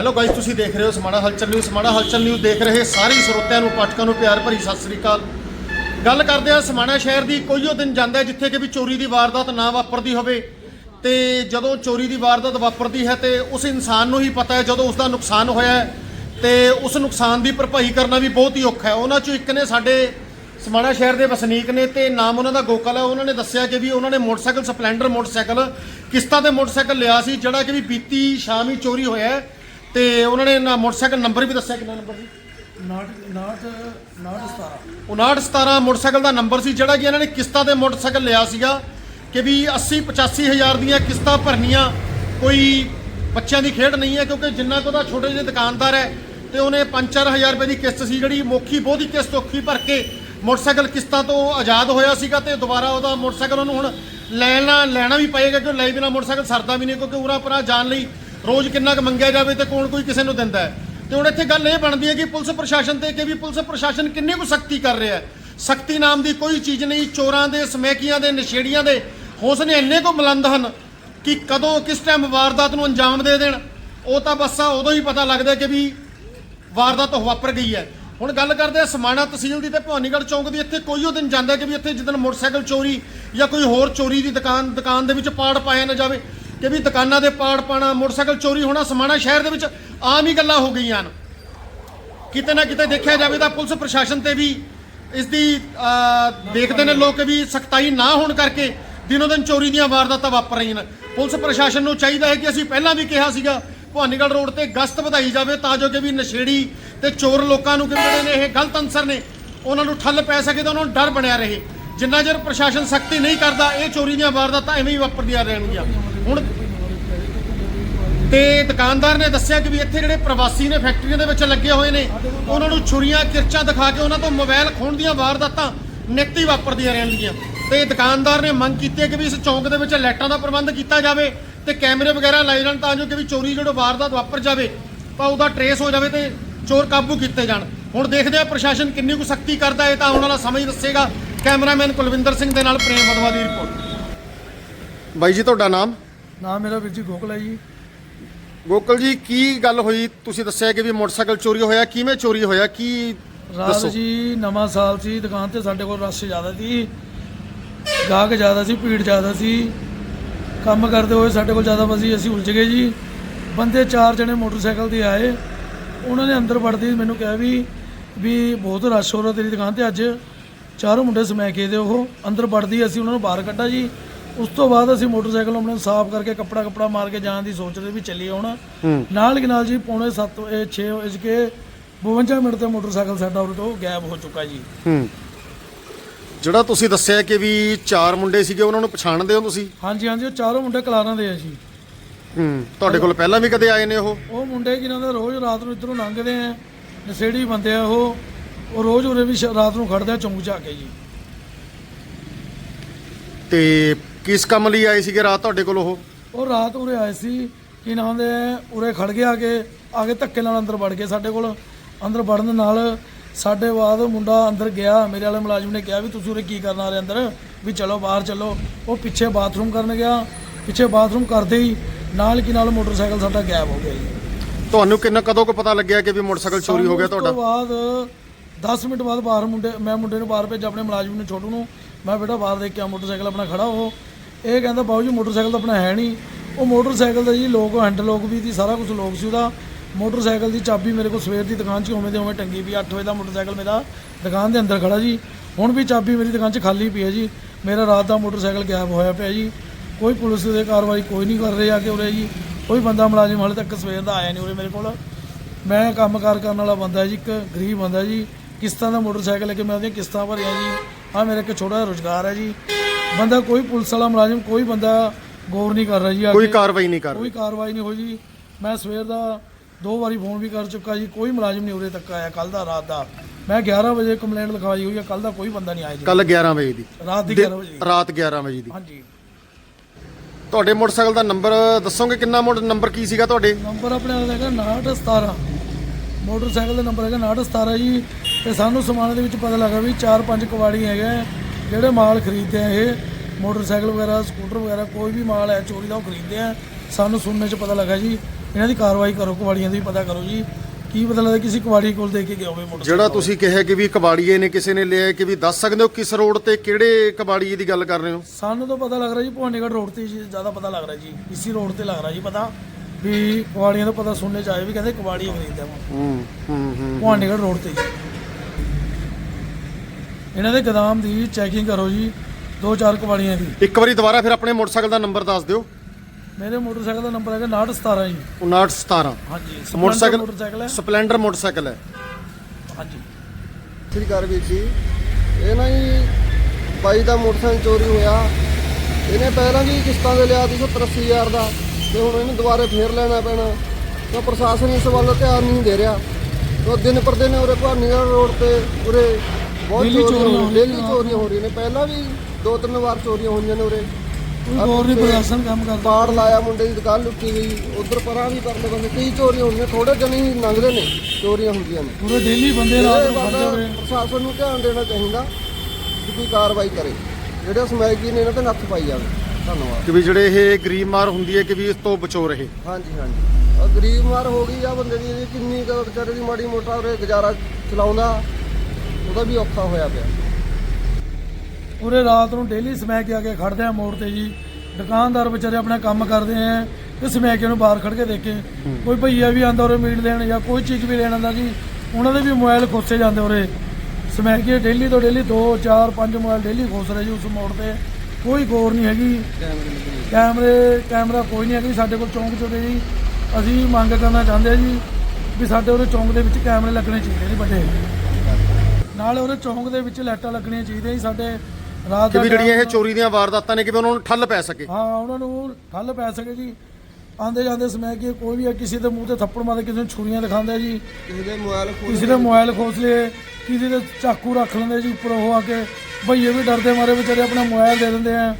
Hello guys ਤੁਸੀਂ ਦੇਖ ਰਹੇ ਹੋ ਸਮਾਣਾ ਹਲਚਲ ਨਿਊਜ਼ ਸਮਾਣਾ ਹਲਚਲ ਨਿਊਜ਼ ਦੇਖ ਰਹੇ ਸਾਰੇ ਸਰੋਤਿਆਂ ਨੂੰ, ਪਾਠਕਾਂ ਨੂੰ ਪਿਆਰ ਭਰੀ ਸਤਿ ਸ੍ਰੀ ਅਕਾਲ। ਗੱਲ ਕਰਦੇ ਆ ਸਮਾਣਾ ਸ਼ਹਿਰ ਦੀ। ਕੋਈ ਉਹ ਦਿਨ ਜਾਂਦਾ ਜਿੱਥੇ ਕਿ ਵੀ ਚੋਰੀ ਦੀ ਵਾਰਦਾਤ ਨਾ ਵਾਪਰਦੀ ਹੋਵੇ। ਤੇ ਜਦੋਂ ਚੋਰੀ ਦੀ ਵਾਰਦਾਤ ਵਾਪਰਦੀ ਹੈ ਤੇ ਉਸ ਇਨਸਾਨ ਨੂੰ ਹੀ ਪਤਾ ਹੈ ਜਦੋਂ ਉਸ ਦਾ ਨੁਕਸਾਨ ਹੋਇਆ ਹੈ। ਤੇ ਉਸ ਨੁਕਸਾਨ ਦੀ ਭਰਪਾਈ ਕਰਨਾ ਵੀ ਬਹੁਤ ਹੀ ਔਖਾ ਹੈ। ਉਹਨਾਂ ਚੋਂ ਇੱਕ ਨੇ ਸਾਡੇ ਸਮਾਣਾ ਸ਼ਹਿਰ ਦੇ ਵਸਨੀਕ ਨੇ ਤੇ ਨਾਮ ਉਹਨਾਂ ਦਾ ਗੋਕਲ ਹੈ। ਉਹਨਾਂ ਨੇ ਦੱਸਿਆ ਕਿ ਵੀ ਉਹਨਾਂ ਨੇ ਮੋਟਰਸਾਈਕਲ, ਸਪਲੈਂਡਰ ਮੋਟਰਸਾਈਕਲ, ਕਿਸ਼ਤਾਂ ਤੇ ਮੋਟਰਸਾਈਕਲ ਲਿਆ ਸੀ, ਜਿਹੜਾ ਕਿ ਵੀ ਬੀਤੀ ਸ਼ਾਮ ਹੀ ਚੋਰੀ ਹੋਇਆ ਹੈ। ਤੇ ਉਹਨਾਂ ਨੇ ਨਾ ਮੋਟਰਸਾਈਕਲ ਨੰਬਰ ਵੀ ਦੱਸਿਆ ਕਿੰਨਾ ਨੰਬਰ ਸੀ? 5917 ਮੋਟਰਸਾਈਕਲ ਦਾ ਨੰਬਰ ਸੀ ਜਿਹੜਾ ਕਿ ਇਹਨਾਂ ਨੇ ਕਿਸ਼ਤਾਂ ਤੇ ਮੋਟਰਸਾਈਕਲ ਲਿਆ ਸੀਗਾ ਕਿ ਵੀ 80 85 ਹਜ਼ਾਰ ਦੀਆਂ ਕਿਸ਼ਤਾਂ ਭਰਨੀਆਂ ਕੋਈ ਬੱਚਿਆਂ ਦੀ ਖੇਡ ਨਹੀਂ ਹੈ ਕਿਉਂਕਿ ਜਿੰਨਾ ਕੁ ਉਹਦਾ ਛੋਟੇ ਜਿਹੇ ਦੁਕਾਨਦਾਰ ਹੈ ਤੇ ਉਹਨੇ 5-4000 ਰੁਪਏ ਦੀ ਕਿਸ਼ਤ ਸੀ ਜਿਹੜੀ ਮੋਖੀ ਬਹੁਤੀ ਕਿਸ਼ਤ ਔਖੀ ਭਰ ਕੇ ਮੋਟਰਸਾਈਕਲ ਕਿਸ਼ਤਾਂ ਤੋਂ ਆਜ਼ਾਦ ਹੋਇਆ ਸੀਗਾ ਤੇ ਦੁਬਾਰਾ ਉਹਦਾ ਮੋਟਰਸਾਈਕਲ ਉਹਨੂੰ ਹੁਣ ਲੈਣਾ ਲੈਣਾ ਵੀ ਪਏਗਾ ਕਿਉਂ ਲੈ ਬਿਨਾ ਮੋਟਰਸਾਈਕਲ ਸਰਦਾ ਵੀ ਨਹੀਂ ਕਿਉਂਕਿ ਉਰਾ ਪਰਾਂ ਜਾਣ ਲਈ ਰੋਜ਼ ਕਿੰਨਾ ਕੁ ਮੰਗਿਆ ਜਾਵੇ ਤੇ ਕੌਣ ਕੋਈ ਕਿਸੇ ਨੂੰ ਦਿੰਦਾ ਹੈ। ਤੇ ਹੁਣ ਇੱਥੇ ਗੱਲ ਇਹ ਬਣਦੀ ਹੈ ਕਿ ਪੁਲਿਸ ਪ੍ਰਸ਼ਾਸਨ ਤੇ ਕਿ ਵੀ ਪੁਲਿਸ ਪ੍ਰਸ਼ਾਸਨ ਕਿੰਨੀ ਕੁ ਸਖਤੀ ਕਰ ਰਿਹਾ ਹੈ। ਸਖਤੀ ਨਾਮ ਦੀ ਕੋਈ ਚੀਜ਼ ਨਹੀਂ, ਚੋਰਾਂ ਦੇ, ਸਮੈਕੀਆਂ ਦੇ, ਨਸ਼ੇੜੀਆਂ ਦੇ। ਹੌਸਲੇ ਇੰਨੇ ਕੁ ਬੁਲੰਦ ਹਨ ਕਿ ਕਦੋਂ, ਕਿਸ ਟਾਈਮ ਵਾਰਦਾਤ ਨੂੰ ਅੰਜਾਮ ਦੇ ਦੇਣ, ਉਹ ਤਾਂ ਬਸ ਆ, ਉਦੋਂ ਹੀ ਪਤਾ ਲੱਗਦਾ ਕਿ ਵੀ ਵਾਰਦਾਤ ਵਾਪਰ ਗਈ ਹੈ। ਹੁਣ ਗੱਲ ਕਰਦੇ ਆ ਸਮਾਣਾ ਤਹਿਸੀਲ ਦੀ ਤੇ ਭਵਾਨੀਗੜ੍ਹ ਚੌਂਕ ਦੀ। ਇੱਥੇ ਕੋਈ ਉਹ ਦਿਨ ਜਾਂਦਾ ਕਿ ਵੀ ਇੱਥੇ ਜਿੱਦਣ ਮੋਟਰਸਾਈਕਲ ਚੋਰੀ ਜਾਂ ਕੋਈ ਹੋਰ ਚੋਰੀ ਦੀ ਦੁਕਾਨ ਦੁਕਾਨ ਦੇ ਵਿੱਚ ਪਾੜ ਪਾਇਆ ਨਾ ਜਾਵੇ। ਕਿ ਵੀ ਦੁਕਾਨਾਂ ਦੇ ਪਾੜ ਪਾਣਾ, ਮੋਟਰਸਾਈਕਲ ਚੋਰੀ ਹੋਣਾ, ਸਮਾਣਾ ਸ਼ਹਿਰ ਦੇ ਵਿੱਚ ਆਮ ਹੀ ਗੱਲਾਂ ਹੋ ਗਈਆਂ ਹਨ। ਕਿਤੇ ਨਾ ਕਿਤੇ ਦੇਖਿਆ ਜਾਵੇ ਤਾਂ ਪੁਲਿਸ ਪ੍ਰਸ਼ਾਸਨ ਤੇ ਵੀ ਇਸ ਦੀ ਦੇਖਦੇ ਨੇ ਲੋਕ ਵੀ ਸਖਤਾਈ ਨਾ ਹੋਣ ਕਰਕੇ ਦਿਨੋ ਦਿਨ ਚੋਰੀ ਦੀਆਂ ਵਾਰਦਾਤਾਂ ਵਾਪਰ ਰਹੀਆਂ ਨੇ ਪੁਲਿਸ ਪ੍ਰਸ਼ਾਸਨ ਨੂੰ ਚਾਹੀਦਾ ਹੈ ਕਿ ਅਸੀਂ ਪਹਿਲਾਂ ਵੀ ਕਿਹਾ ਸੀਗਾ, ਭਵਾਨੀਗੜ੍ਹ ਰੋਡ ਤੇ ਗਸ਼ਤ ਵਧਾਈ ਜਾਵੇ ਤਾਂ ਜੋ ਕਿ ਵੀ ਨਸ਼ੇੜੀ ਤੇ ਚੋਰ ਲੋਕਾਂ ਨੂੰ ਕਿ ਜਿਹੜੇ ਨੇ ਇਹ ਗਲਤ ਅਨਸਰ ਨੇ, ਉਹਨਾਂ ਨੂੰ ਠੱਲ ਪੈ ਸਕੇ ਤਾਂ ਉਹਨਾਂ ਨੂੰ ਡਰ ਬਣਿਆ ਰਹੇ। ਜਿੰਨਾ ਚਿਰ ਪ੍ਰਸ਼ਾਸਨ ਸਖਤੀ ਨਹੀਂ ਕਰਦਾ ਇਹ ਚੋਰੀ ਦੀਆਂ ਵਾਰਦਾਤਾਂ ਐਵੇਂ ਹੀ ਵਾਪਰਦੀਆਂ ਰਹਿਣਗੀਆਂ। ਹੁਣ ਤੇ ਦੁਕਾਨਦਾਰ ਨੇ ਦੱਸਿਆ ਕਿ ਵੀ ਇੱਥੇ ਜਿਹੜੇ ਪ੍ਰਵਾਸੀ ਨੇ ਫੈਕਟਰੀਆਂ ਦੇ ਵਿੱਚ ਲੱਗੇ ਹੋਏ ਨੇ, ਉਹਨਾਂ ਨੂੰ ਛੁਰੀਆਂ, ਕਿਰਚਾਂ ਦਿਖਾ ਕੇ ਉਹਨਾਂ ਤੋਂ ਮੋਬਾਈਲ ਖੋਹਣ ਦੀਆਂ ਵਾਰਦਾਤਾਂ ਨਿੱਤ ਹੀ ਵਾਪਰਦੀਆਂ ਰਹਿਣਗੀਆਂ। ਤੇ ਦੁਕਾਨਦਾਰ ਨੇ ਮੰਗ ਕੀਤੀ ਹੈ ਕਿ ਵੀ ਇਸ ਚੌਂਕ ਦੇ ਵਿੱਚ ਲਾਈਟਾਂ ਦਾ ਪ੍ਰਬੰਧ ਕੀਤਾ ਜਾਵੇ ਤੇ ਕੈਮਰੇ ਵਗੈਰਾ ਲਾਏ ਜਾਣ ਤਾਂ ਜੋ ਕਿ ਵੀ ਚੋਰੀ ਜਿਹੜਾ ਵਾਰਦਾਤ ਵਾਪਰ ਜਾਵੇ, ਤਾਂ ਉਹਦਾ ਟਰੇਸ ਹੋ ਜਾਵੇ ਤੇ ਚੋਰ ਕਾਬੂ ਕੀਤੇ ਜਾਣ। ਹੁਣ ਦੇਖਦੇ ਆ ਪ੍ਰਸ਼ਾਸਨ ਕਿੰਨੀ ਕੁ ਸਖਤੀ ਕਰਦਾ ਹੈ ਤਾਂ ਆਉਣ ਵਾਲਾ ਸਮਾਂ ਹੀ ਦੱਸੇਗਾ। ਕੈਮਰਾਮੈਨ ਕੁਲਵਿੰਦਰ ਸਿੰਘ ਦੇ ਨਾਲ ਪ੍ਰੇਮ ਬਦਵਾ ਦੀ ਰਿਪੋਰਟ। ਬਾਈ ਜੀ ਤੁਹਾਡਾ ਨਾਮ? ਨਾਮ ਮੇਰਾ ਵੀਰ ਜੀ ਗੋਕਲ ਹੈ ਜੀ। ਗੋਕਲ ਜੀ ਕੀ ਗੱਲ ਹੋਈ? ਤੁਸੀਂ ਦੱਸਿਆ ਕਿ ਵੀ ਮੋਟਰਸਾਈਕਲ ਚੋਰੀ ਹੋਇਆ ਕਿਵੇਂ ਚੋਰੀ ਹੋਇਆ? ਕੀ ਰਾਤ ਦੱਸੋ। ਜੀ ਨਵਾਂ ਸਾਲ ਸੀ ਦੁਕਾਨ ਤੇ ਸਾਡੇ ਕੋਲ ਰਸ਼ ਜ਼ਿਆਦਾ ਸੀ। ਗਾਹਕ ਜ਼ਿਆਦਾ ਸੀ ਭੀੜ ਜ਼ਿਆਦਾ ਸੀ। ਕੰਮ ਕਰਦੇ ਹੋਏ ਸਾਡੇ ਕੋਲ ਜ਼ਿਆਦਾ ਵਸੀ ਅਸੀਂ ਉਲਝ ਗਏ ਜੀ। ਬੰਦੇ ਚਾਰ ਜਣੇ ਮੋਟਰਸਾਈਕਲ ਤੇ ਆਏ। ਉਹਨਾਂ ਨੇ ਅੰਦਰ ਵੜਦੇ ਹੀ ਮੈਨੂੰ ਕਿਹਾ ਵੀ ਵੀ ਬਹੁਤ ਰਸ਼ ਹੋ ਰਿਹਾ ਤੇਰੀ ਦੁਕਾਨ ਤੇ ਅੱਜ। ਚਾਰੋਂ ਮੁੰਡੇ ਸਮੈਕੇ ਦੇ ਉਹ ਅੰਦਰ ਵੜਦੀ ਅਸੀਂ ਉਹਨਾਂ ਨੂੰ ਬਾਹਰ ਕੱਢਾ ਜੀ। ਉਸ ਤੋਂ ਬਾਅਦ ਅਸੀਂ ਮੋਟਰਸਾਈਕਲ ਆਪਣੇ ਸਾਫ਼ ਕਰਕੇ ਕੱਪੜਾ ਕੱਪੜਾ ਮਾਰ ਕੇ ਜਾਣ ਦੀ ਸੋਚਦੇ ਵੀ ਚੱਲੀਏ ਹੁਣ। ਹੂੰ। ਨਾਲ ਦੀ ਨਾਲ ਜੀ ਪੌਣੇ 7 ਇਹ 6 ਵਜ ਕੇ 52 ਮਿੰਟ ਤੇ ਮੋਟਰਸਾਈਕਲ ਸਾਡਾ ਤੋਂ ਗਾਇਬ ਹੋ ਚੁੱਕਾ ਜੀ। ਹੂੰ। ਜਿਹੜਾ ਤੁਸੀਂ ਦੱਸਿਆ ਕਿ ਵੀ ਚਾਰ ਮੁੰਡੇ ਸੀਗੇ ਉਹਨਾਂ ਨੂੰ ਪਛਾਣਦੇ ਹੋ ਤੁਸੀਂ? ਹਾਂਜੀ ਹਾਂਜੀ ਉਹ ਚਾਰੋਂ ਮੁੰਡੇ ਕਲਾਰਾਂ ਦੇ ਆ ਜੀ। ਹੂੰ। ਤੁਹਾਡੇ ਕੋਲ ਪਹਿਲਾਂ ਵੀ ਕਦੇ ਆਏ ਨੇ ਉਹ? ਉਹ ਮੁੰਡੇ ਜਿਨ੍ਹਾਂ ਦੇ ਰੋਜ਼ ਰਾਤ ਨੂੰ ਇੱਧਰੋਂ ਲੰਘਦੇ ਆ ਨਸ਼ੇੜੀ ਬੰਦੇ ਆ ਉਹ। ਉਹ ਰੋਜ਼ ਉਰੇ ਵੀ ਸ਼- ਰਾਤ ਨੂੰ ਖੜਦੇ ਚੌਂਕ 'ਚ ਆ ਕੇ ਜੀ। ਤੇ ਕਿਸ ਕੰਮ ਲਈ ਆਏ ਸੀਗੇ ਰਾਤ ਤੁਹਾਡੇ ਕੋਲ ਉਹ? ਉਹ ਰਾਤ ਉਰੇ ਆਏ ਸੀ ਕੀ ਨਾਮ ਦੇ ਉਰੇ ਖੜ ਗਏ ਆ ਕੇ ਆ ਕੇ ਧੱਕੇ ਨਾਲ ਅੰਦਰ ਵੜ ਗਏ ਸਾਡੇ ਕੋਲ। ਅੰਦਰ ਵੜਨ ਦੇ ਨਾਲ ਸਾਡੇ ਬਾਅਦ ਮੁੰਡਾ ਅੰਦਰ ਗਿਆ ਮੇਰੇ ਵਾਲੇ ਮੁਲਾਜ਼ਮ ਨੇ ਕਿਹਾ ਵੀ ਤੁਸੀਂ ਉਰੇ ਕੀ ਕਰਨ ਆ ਰਹੇ ਅੰਦਰ? ਵੀ ਚਲੋ ਬਾਹਰ ਚਲੋ। ਉਹ ਪਿੱਛੇ ਬਾਥਰੂਮ ਕਰਨ ਗਿਆ ਪਿੱਛੇ ਬਾਥਰੂਮ ਕਰਦੇ ਹੀ ਨਾਲ ਕੀ ਨਾਲ ਮੋਟਰਸਾਈਕਲ ਸਾਡਾ ਗਾਇਬ ਹੋ ਗਿਆ ਜੀ। ਤੁਹਾਨੂੰ ਕਿੰਨਾ ਕਦੋਂ ਕੋ ਪਤਾ ਲੱਗਿਆ ਕਿ ਵੀ ਮੋਟਰਸਾਈਕਲ ਚੋਰੀ ਹੋ ਗਿਆ ਤੁਹਾਡਾ ਉਸ ਤੋਂ ਬਾਅਦ 10 ਮਿੰਟ ਬਾਅਦ ਬਾਹਰ ਮੁੰਡੇ, ਮੈਂ ਮੁੰਡੇ ਨੂੰ ਬਾਹਰ ਭੇਜਿਆ ਆਪਣੇ ਮੁਲਾਜ਼ਮ ਨੂੰ, ਛੋਟੂ ਨੂੰ। ਮੈਂ ਬੇਟਾ ਬਾਹਰ ਦੇਖ ਕੇ ਆ, ਮੋਟਰਸਾਈਕਲ ਆਪਣਾ ਖੜਾ ਉਹ ਇਹ ਕਹਿੰਦਾ ਬਾਬੂ ਜੀ, ਮੋਟਰਸਾਈਕਲ ਤਾਂ ਆਪਣਾ ਹੈ ਨਹੀਂ। ਉਹ ਮੋਟਰਸਾਈਕਲ ਦਾ ਜੀ ਲੋਕ, ਹੈਂਡ ਲੋਕ ਵੀ ਸੀ, ਸਾਰਾ ਕੁਝ ਲੋਕ ਸੀ ਉਹਦਾ। ਮੋਟਰਸਾਈਕਲ ਦੀ ਚਾਬੀ ਮੇਰੇ ਕੋਲ ਸਵੇਰ ਦੀ ਦੁਕਾਨ 'ਚ ਉਵੇਂ ਦੇ ਉਵੇਂ ਟੰਗੀ ਵੀ 8 ਵਜੇ ਦਾ ਮੋਟਰਸਾਈਕਲ ਮੇਰਾ ਦੁਕਾਨ ਦੇ ਅੰਦਰ ਖੜਾ ਜੀ। ਹੁਣ ਵੀ ਚਾਬੀ ਮੇਰੀ ਦੁਕਾਨ 'ਚ ਖਾਲੀ ਪਈ ਹੈ ਜੀ। ਮੇਰਾ ਰਾਤ ਦਾ ਮੋਟਰਸਾਈਕਲ ਗਾਇਬ ਹੋਇਆ ਪਿਆ ਜੀ। ਕੋਈ ਪੁਲਿਸ ਦੇ ਕਾਰਵਾਈ ਕੋਈ ਨਹੀਂ ਕਰ ਰਿਹਾ ਕਿ ਉਰੇ ਜੀ। ਕੋਈ ਬੰਦਾ ਮੁਲਾਜ਼ਮ ਹਾਲੇ ਤੱਕ ਸਵੇਰ ਦਾ ਆਇਆ ਨਹੀਂ ਉਰੇ ਮੇਰੇ ਕੋਲ। ਮੈਂ ਕੰਮਕਾਰ ਕਰਨ ਵਾਲਾ ਬੰਦਾ ਜੀ, ਇੱਕ ਗਰੀਬ ਬੰਦਾ ਜੀ। ਕਿਸ਼ਤਾਂ ਦਾ ਮੋਟਰਸਾਈਕਲ ਲੈ ਕੇ ਮੈਂ ਉਹਦੀਆਂ ਕਿਸ਼ਤਾਂ ਭਰੀਆਂ ਜੀ। ਆ ਮੇਰਾ ਇੱਕ ਛੋਟਾ ਰੁਜ਼ਗਾਰ ਹੈ ਜੀ। ਬੰਦਾ ਕੋਈ ਪੁਲਿਸ ਵਾਲਾ ਮੁਲਾਜ਼ਮ ਕੋਈ ਬੰਦਾ ਗੌਰ ਨਹੀਂ ਕਰ ਰਿਹਾ ਜੀ ਆ ਕੋਈ ਕੇ। ਕਾਰਵਾਈ ਨਹੀਂ ਕਰ ਕੋਈ ਕਾਰਵਾਈ ਨਹੀਂ ਹੋਈ ਜੀ। ਮੈਂ ਸਵੇਰ ਦਾ ਦੋ ਵਾਰੀ ਫੋਨ ਵੀ ਕਰ ਚੁੱਕਾ ਜੀ। ਕੋਈ ਮੁਲਾਜ਼ਮ ਨਹੀਂ ਉਰੇ ਤੱਕ ਆਇਆ ਕੱਲ ਦਾ ਰਾਤ ਦਾ। ਮੈਂ 11 ਵਜੇ ਕੰਪਲੇਂਟ ਲਿਖਾਈ ਹੋਈ ਹੈ ਕੱਲ ਦਾ ਕੋਈ ਬੰਦਾ ਨਹੀਂ ਆਇਆ ਜੀ। ਕੱਲ 11 ਵਜੇ ਦੀ। ਰਾਤ ਦੀ ਦੇ- 11 ਵਜੇ ਦੀ। ਰਾਤ 11 ਵਜੇ ਦੀ। ਹਾਂਜੀ। ਤੁਹਾਡੇ ਮੋਟਰਸਾਈਕਲ ਦਾ ਨੰਬਰ ਦੱਸੋਗੇ? ਕਿੰਨਾ ਮੋਟਰ ਨੰਬਰ ਕੀ ਸੀਗਾ ਤੁਹਾਡੇ? ਨੰਬਰ ਆਪਣੇ ਦਾ ਹੈਗਾ 6917 ਮੋਟਰਸਾਈਕਲ ਦਾ ਨੰਬਰ ਹੈਗਾ 6917 ਜੀ। ਤੇ ਸਾਨੂੰ ਸਮਾਨ ਦੇ ਵਿੱਚ ਪਤਾ ਲੱਗਾ ਵੀ ਚਾਰ ਪੰਜ ਕਵਾੜੀ ਹੈਗੇ ਜਿਹੜੇ ਮਾਲ ਖਰੀਦਦੇ ਆ ਇਹ ਮੋਟਰਸਾਈਕਲ ਵਗੈਰਾ ਸਕੂਟਰ ਵਗੈਰਾ ਕੋਈ ਵੀ ਮਾਲ ਹੈ ਚੋਰੀ ਦਾ ਉਹ ਖਰੀਦਦੇ ਆ। ਸਾਨੂੰ ਸੁਣਨੇ 'ਚ ਪਤਾ ਲੱਗਾ ਜੀ ਇਹਨਾਂ ਦੀ ਕਾਰਵਾਈ ਕਰੋ ਕਬਾੜੀਆਂ ਦੀ ਪਤਾ ਕਰੋ ਜੀ। ਕੀ ਪਤਾ ਲੱਗਦਾ ਕਿਸੇ ਕਬਾੜੀ ਕੋਲ ਦੇ ਕੇ ਗਿਆ ਹੋਵੇ ਮੋਟਰਸਾਈਕਲ ਜਿਹੜਾ ਤੁਸੀਂ ਕਿਹਾ ਕਿ ਵੀ ਕਬਾੜੀਏ ਨੇ ਕਿਸੇ ਨੇ ਲਿਆ ਕਿ ਵੀ ਦੱਸ ਸਕਦੇ ਹੋ ਕਿਸ ਰੋਡ ਤੇ ਕਿਹੜੇ ਕਬਾੜੀਏ ਦੀ ਗੱਲ ਕਰ ਰਹੇ ਹੋ? ਸਾਨੂੰ ਤਾਂ ਪਤਾ ਲੱਗ ਰਿਹਾ ਜੀ ਭਵਾਨੀਗੜ੍ਹ ਰੋਡ ਤੇ ਜੀ ਜ਼ਿਆਦਾ ਪਤਾ ਲੱਗ ਰਿਹਾ ਜੀ। ਇਸੀ ਰੋਡ ਤੇ ਲੱਗ ਰਿਹਾ ਜੀ ਪਤਾ ਵੀ ਕਬਾੜੀਆਂ ਦਾ ਪਤਾ ਸੁਣਨੇ ਚ ਆਇਆ ਵੀ ਕਹਿੰਦੇ ਕਬਾੜੀ ਖਰੀਦਦਾ ਹੂੰ ਹੂੰ ਹੂੰ। ਭਵਾਨੀਗੜ੍ਹ ਰੋਡ ਤੇ ਜੀ। ਇਹਨਾਂ ਦੇ ਗਦਾਮ ਦੀ ਚੈਕਿੰਗ ਕਰੋ ਜੀ ਦੋ ਚਾਰ ਕਬਾੜੀਆਂ ਦੀ। ਇੱਕ ਵਾਰੀ ਦੁਬਾਰਾ ਫਿਰ ਆਪਣੇ ਮੋਟਰਸਾਈਕਲ ਦਾ ਨੰਬਰ ਦੱਸ ਦਿਓ। ਮੇਰੇ ਮੋਟਰਸਾਈਕਲ ਦਾ ਨੰਬਰ ਹੈਗਾ 917 ਜੀ। 5917 ਹਾਂਜੀ ਮੋਟਰਸਾਈਕਲ ਮੋਟਰਸਾਈਕਲ ਹੈ। ਸਪਲੈਂਡਰ ਮੋਟਰਸਾਈਕਲ ਹੈ। ਹਾਂਜੀ। ਸ੍ਰੀ ਅਕਾਲ ਵੀਰ ਜੀ ਇਹ ਨਾ ਜੀ ਬਾਈ ਦਾ ਮੋਟਰਸਾਈਕਲ ਚੋਰੀ ਹੋਇਆ। ਇਹਨੇ ਪਹਿਲਾਂ ਵੀ ਕਿਸ਼ਤਾਂ ਦੇ ਲਿਆ ਸੀ 70 ਅੱਸੀ ਹਜ਼ਾਰ ਦਾ ਤੇ ਹੁਣ ਇਹਨੂੰ ਦੁਬਾਰੇ ਫੇਰ ਲੈਣਾ ਪੈਣਾ। ਤਾਂ ਪ੍ਰਸ਼ਾਸਨ ਇਸ ਵੱਲ ਧਿਆਨ ਨਹੀਂ ਦੇ ਰਿਹਾ। ਤਾਂ ਦਿਨ ਪਰ ਦਿਨ ਉਰੇ ਭਾਨੀਗੜ੍ਹ ਰੋਡ ਤੇ ਉਰੇ ਬਹੁਤ Daily ਚੋਰੀਆਂ ਚੋਰੀਆਂ ਹੋ ਹੋ ਰਹੀਆਂ ਡੇਲੀ ਚੋਰੀਆਂ ਹੋ ਰਹੀਆਂ ਨੇ। ਪਹਿਲਾਂ ਵੀ ਦੋ ਤਿੰਨ ਵਾਰ ਚੋਰੀਆਂ ਹੋਈਆਂ ਨੇ ਉਰੇ। ਕੋਈ ਗੌਰ ਨਹੀਂ ਪ੍ਰਸ਼ਾਸਨ ਕੰਮ ਕਰਦਾ। ਬਾੜ ਲਾਇਆ ਮੁੰਡੇ ਦੀ ਦੁਕਾਨ ਲੁੱਟੀ ਗਈ ਉਧਰ ਪਰਾਂ ਵੀ ਪਰਲੇ ਬੰਦੇ। ਕਈ ਚੋਰੀਆਂ ਹੁੰਦੀਆਂ ਥੋੜੇ ਦਿਨ ਹੀ ਲੰਘਦੇ ਨੇ ਚੋਰੀਆਂ ਹੁੰਦੀਆਂ ਨੇ। ਪੂਰੇ ਡੇਲੀ ਬੰਦੇ ਰਾਤ ਨੂੰ ਫੜਦੇ ਬੰਦਾ ਹੋਏ ਪ੍ਰਸ਼ਾਸਨ ਨੂੰ ਧਿਆਨ ਦੇਣਾ ਚਾਹੀਦਾ ਕਿ ਕੋਈ ਕਾਰਵਾਈ ਕਰੇ। ਜਿਹੜੇ ਸਮੈਕੀ ਨੇ ਇਹਨਾਂ ਤੇ ਨੱਥ ਪਾਈ ਜਾਵੇ। ਧੰਨਵਾਦ। ਕਿ ਵੀ ਜਿਹੜੇ ਇਹ ਗਰੀਬ ਮਾਰ ਹੁੰਦੀ ਹੈ ਕਿ ਵੀ ਇਸ ਤੋਂ ਬਚੋ ਰਹੇ। ਹਾਂਜੀ ਹਾਂਜੀ। ਗਰੀਬ ਮਾਰ ਹੋ ਗਈ ਆ ਬੰਦੇ ਦੀ ਇਹ ਕਿੰਨੀ ਕੁ ਵਿਚਾਰੇ ਦੀ ਮਾੜੀ ਮੋਟਾ ਉਰੇ ਗੁਜ਼ਾਰਾ ਚਲਾਉਂਦਾ। ਉਹਦਾ ਵੀ ਔਖਾ ਹੋਇਆ ਪਿਆ। ਪੂਰੇ ਰਾਤ ਨੂੰ ਡੇਲੀ ਸਮੈਕ ਆ ਕੇ ਖੜਦੇ ਆ ਮੋੜ ਤੇ ਜੀ। ਦੁਕਾਨਦਾਰ ਵਿਚਾਰੇ ਆਪਣਾ ਕੰਮ ਕਰਦੇ ਆ ਤੇ ਸਮੈਕ ਨੂੰ ਬਾਹਰ ਖੜ ਕੇ ਦੇਖੇ। ਕੋਈ ਭਈਆ ਵੀ ਆਂਦਾ ਉਰੇ ਮੀਟ ਲੈਣ ਜਾਂ ਕੋਈ ਚੀਜ਼ ਵੀ ਲੈਣ ਆਂਦਾ ਜੀ ਉਹਨਾਂ ਦੇ ਵੀ ਮੋਬਾਈਲ ਖੋਸੇ ਜਾਂਦੇ ਉਰੇ। ਸਮੈਕੀ ਡੇਲੀ ਤੋਂ ਡੇਲੀ 2 4 5 ਮੋਬਾਈਲ ਡੇਲੀ ਖੋਸ ਰਹੇ ਜੀ ਉਸ ਮੋੜ ਤੇ। ਕੋਈ ਗੌਰ ਨਹੀਂ ਹੈਗੀ। ਕੈਮਰੇ ਕੈਮਰਾ ਕੋਈ ਨਹੀਂ ਹੈਗੀ ਸਾਡੇ ਕੋਲ ਚੌਂਕ ਚੋਂ ਜੀ। ਅਸੀਂ ਮੰਗ ਕਰਨਾ ਚਾਹੁੰਦੇ ਆ ਜੀ ਵੀ ਸਾਡੇ ਉਹਦੇ ਚੌਂਕ ਦੇ ਵਿੱਚ ਕੈਮਰੇ ਲੱਗਣੇ ਚਾਹੀਦੇ ਨੇ ਵੱਡੇ। ਨਾਲੇ ਉਹਦੇ ਚੌਂਕ ਦੇ ਵਿੱਚ ਲਾਈਟਾਂ ਲੱਗਣੀਆਂ ਚਾਹੀਦੀਆਂ ਜੀ ਸਾਡੇ ਰਾਤ ਕਿ ਦਾ ਵੀ ਜਿਹੜੀਆਂ ਇਹ ਚੋਰੀ ਦੀਆਂ ਵਾਰਦਾਤਾਂ ਨੇ ਕਿ ਵੀ ਉਹਨਾਂ ਨੂੰ ਠੱਲ ਪੈ ਸਕੇ। ਹਾਂ ਉਹਨਾਂ ਨੂੰ ਠੱਲ ਪੈ ਸਕੇ ਜੀ। ਆਂਦੇ ਜਾਂਦੇ ਸਮੇਂ ਕਿ ਕੋਈ ਵੀ ਆ, ਕਿਸੇ ਦੇ ਮੂੰਹ ਤੇ ਥੱਪੜ ਮਾਰਦੇ ਕਿਸੇ ਨੂੰ ਛੁਰੀਆਂ ਦਿਖਾਉਂਦੇ ਜੀ। ਕਿਸੇ ਦੇ ਮੋਬਾਈਲ ਖੋਲ ਕਿਸੇ ਦੇ ਮੋਬਾਈਲ ਖੋਸ ਲਏ ਕਿਸੇ ਦੇ ਚਾਕੂ ਰੱਖ ਲੈਂਦੇ ਜੀ ਉੱਪਰ ਉਹ ਆ ਕੇ। ਭਈਏ ਵੀ ਡਰਦੇ ਮਾਰੇ ਵਿਚਾਰੇ ਆਪਣਾ ਮੋਬਾਈਲ ਦੇ ਦਿੰਦੇ ਆ।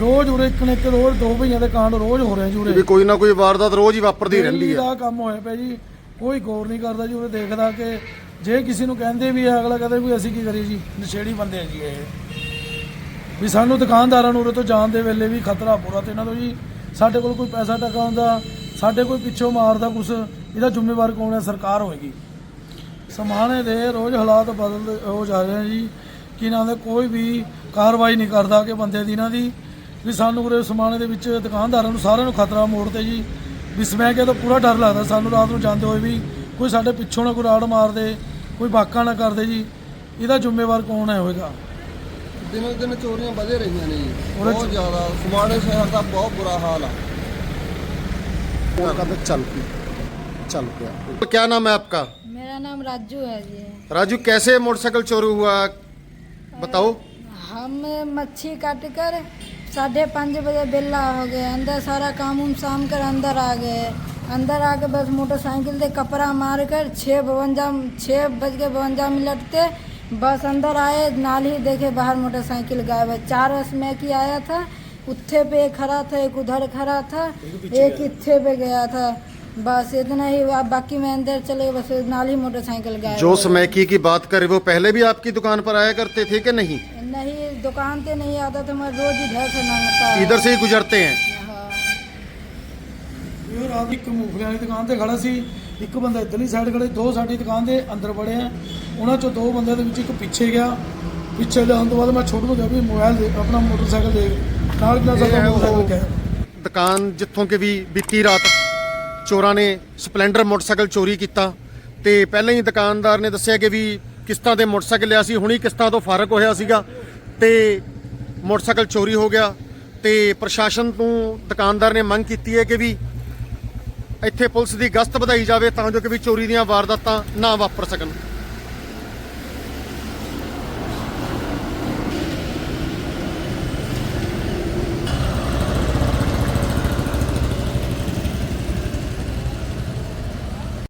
ਰੋਜ਼ ਉਰੇ ਇੱਕ ਨੇ ਇੱਕ ਰੋਜ਼ ਦੋ ਭਈਆਂ ਦੇ ਕਾਂਡ ਰੋਜ਼ ਹੋ ਰਹੇ ਜੀ ਉਰੇ। ਵੀ ਕੋਈ ਨਾ ਕੋਈ ਵਾਰਦਾਤ ਰੋਜ਼ ਹੀ ਵਾਪਰਦੀ ਰਹਿੰਦੀ ਹੈ ਦਾ ਕੰਮ ਹੋਇਆ ਪਿਆ ਜੀ। ਕੋਈ ਗੌਰ ਨਹੀਂ ਕਰਦਾ ਜੀ ਉਹ ਦੇਖਦਾ ਕਿ ਜੇ ਕਿਸੇ ਨੂੰ ਕਹਿੰਦੇ ਵੀ ਆ ਅਗਲਾ ਕਹਿੰਦਾ ਵੀ ਅਸੀਂ ਕੀ ਕਰੀਏ ਜੀ, ਨਸ਼ੇੜੀ ਬੰਦੇ ਆ ਜੀ ਇਹ। ਵੀ ਸਾਨੂੰ ਦੁਕਾਨਦਾਰਾਂ ਨੂੰ ਉਰੇ ਤੋਂ ਜਾਣ ਦੇ ਵੇਲੇ ਵੀ ਖਤਰਾ ਪੂਰਾ ਤੇ ਇਹਨਾਂ ਤੋਂ ਜੀ, ਸਾਡੇ ਕੋਲ ਕੋਈ ਪੈਸਾ ਟਕਾ ਹੁੰਦਾ, ਸਾਡੇ ਕੋਈ ਪਿੱਛੋਂ ਮਾਰਦਾ ਕੁਛ, ਇਹਦਾ ਜ਼ਿੰਮੇਵਾਰ ਕੌਣ ਹੈ? ਸਰਕਾਰ ਹੋਏਗੀ। ਸਮਾਣੇ ਦੇ ਰੋਜ਼ ਹਾਲਾਤ ਬਦਲ ਹੋ ਜਾ ਰਹੇ ਆ ਜੀ, ਕਿ ਇਹਨਾਂ ਦੇ ਕੋਈ ਵੀ ਕਾਰਵਾਈ ਨਹੀਂ ਕਰਦਾ ਕਿ ਬੰਦੇ ਦੀ ਇਹਨਾਂ ਦੀ। ਵੀ ਸਾਨੂੰ ਉਰੇ ਸਮਾਣੇ ਦੇ ਵਿੱਚ ਦੁਕਾਨਦਾਰਾਂ ਨੂੰ ਸਾਰਿਆਂ ਨੂੰ ਖਤਰਾ ਮੋੜ ਤੇ ਜੀ, ਵੀ ਸਮੈਂ ਕੇ ਪੂਰਾ ਡਰ ਲੱਗਦਾ ਸਾਨੂੰ ਰਾਤ ਨੂੰ ਜਾਂਦੇ ਹੋਏ ਵੀ ਕੋਈ ਸਾਡੇ ਪਿੱਛੋਂ ਨਾ ਕੋਈ ਰਾੜ ਮਾਰ ਦੇ। ਕੋਈ ਬਾਕਾ ਨਾ ਕਰਦੇ ਜੀ ਇਹਦਾ ਜ਼ਿੰਮੇਵਾਰ ਕੌਣ ਹੈ ਹੋਏਗਾ ਦਿਨੋਂ ਦਿਨ ਚੋਰੀਆਂ ਵਧੇ ਰਹੀਆਂ ਨੇ ਜੀ ਉਹਦੇ ਬਹੁਤ ਜ਼ਿਆਦਾ ਸਮਾਣੇ ਸ਼ਹਿਰ ਦਾ ਬਹੁਤ ਬੁਰਾ ਹਾਲ ਆ फोन करते चल चल गया तो क्या नाम है आपका मेरा नाम राजू है जी राजू कैसे मोटरसाइकिल चोरी हुआ बताओ हम मच्छी काट कर साढ़े पाँच बजे बेला हो गए अंदर सारा काम उम शाम कर अंदर आ गए अंदर आके बस मोटरसाइकिल से कपड़ा मार कर छः बवंजा छः बज के बवंजा मिनट पे बस अंदर आए नाल ही देखे बाहर मोटरसाइकिल गायब है। चार बस में की आया था उत्थे पे एक खड़ा था एक उधर खड़ा था एक इत्थे पे गया था। बस इतना ही बाकी में अंदर चले बस नाल ही मोटरसाइकिल गायब जो गई। समैकी की बात करे वो पहले भी आपकी दुकान पर आया करते थे कि नहीं? नहीं दुकान पे नहीं आता था मैं रोज इधर से माँगता। इधर से ही गुजरते हाँ। ਇਹ ਰਾਤ ਇੱਕ ਮੂੰਗਫਲੀਆਂ ਵਾਲੀ ਦੁਕਾਨ ਤੇ ਖੜਾ ਸੀ। ਇੱਕ ਬੰਦਾ ਇੱਧਰਲੀ ਸਾਈਡ ਖੜੇ ਦੋ ਸਾਡੀ ਦੁਕਾਨ ਦੇ ਅੰਦਰ ਵੜੇ ਆ ਉਹਨਾਂ ਚੋਂ ਦੋ ਬੰਦਿਆਂ ਦੇ ਵਿੱਚ ਇੱਕ ਪਿੱਛੇ ਗਿਆ। ਪਿੱਛੇ ਜਾਣ ਤੋਂ ਬਾਅਦ ਮੈਂ ਛੋਟੂ ਨੂੰ ਕਿਹਾ ਵੀ ਮੋਬਾਈਲ ਦੇ ਆਪਣਾ ਮੋਟਰਸਾਈਕਲ ਦੇ। ਨਾਲ ਕਿਹਾ ਸਾਡਾ ਮੋਟਰਸਾਈਕਲ ਕਿਹਾ ਦੁਕਾਨ ਜਿੱਥੋਂ ਕਿ ਵੀ ਬੀਤੀ ਰਾਤ ਚੋਰਾਂ ਨੇ ਸਪਲੈਂਡਰ ਮੋਟਰਸਾਈਕਲ ਚੋਰੀ ਕੀਤਾ। ਤੇ ਪਹਿਲਾਂ ਹੀ ਦੁਕਾਨਦਾਰ ਨੇ ਦੱਸਿਆ ਕਿ ਵੀ ਕਿਸ਼ਤਾਂ ਤੇ ਮੋਟਰਸਾਈਕਲ ਲਿਆ ਸੀ। ਹੁਣੀ ਕਿਸ਼ਤਾਂ ਤੋਂ ਫ਼ਰਕ ਹੋਇਆ ਸੀਗਾ ਤੇ ਮੋਟਰਸਾਈਕਲ ਚੋਰੀ ਹੋ ਗਿਆ। ਤੇ ਪ੍ਰਸ਼ਾਸਨ ਤੋਂ ਦੁਕਾਨਦਾਰ ਨੇ ਮੰਗ ਕੀਤੀ ਹੈ ਕਿ ਵੀ ਇੱਥੇ ਪੁਲਿਸ ਦੀ ਗਸ਼ਤ ਵਧਾਈ ਜਾਵੇ ਤਾਂ ਜੋ ਕਿ ਵੀ ਚੋਰੀ ਦੀਆਂ ਵਾਰਦਾਤਾਂ ਨਾ ਵਾਪਰ ਸਕਣ।